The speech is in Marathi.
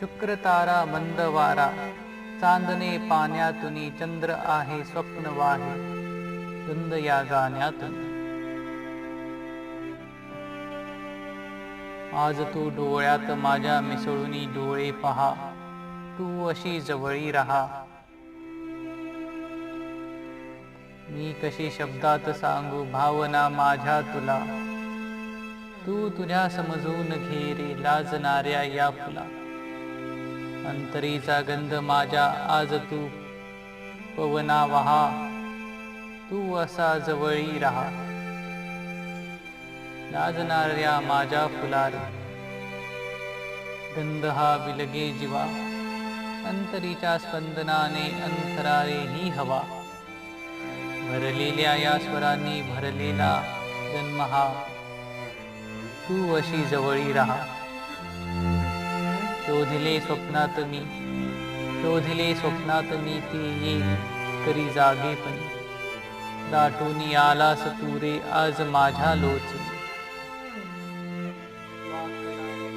शुक्र तारा मंद वारा चांदणे पाण्यातून चंद्र आहे स्वप्न वाहे धुंद या गाण्यातून. आज तू डोळ्यात माझ्या मिसळूनी डोळे पहा तू अशी जवळी राहा. मी कशी शब्दात सांगू भावना माझ्या तुला तू तुझ्या समजून घेरे लाजणाऱ्या या फुला. अंतरीचा गंध माझ्या आज तू पवना वहा तू असा जवळी राहा. नाजणाऱ्या माझ्या फुलार. गंध हा विलगे जीवा. अंतरीच्या स्पंदनाने अंतरारे ही हवा. भरलेल्या या स्वरांनी भरलेला जन्म हा. तू अशी जवळी राहा. शोधले स्वप्नात मी शोधले स्वप्नात मी ते ये तरी जागेपणी दाटून आलास तू रे आज माझ्या लोचनी.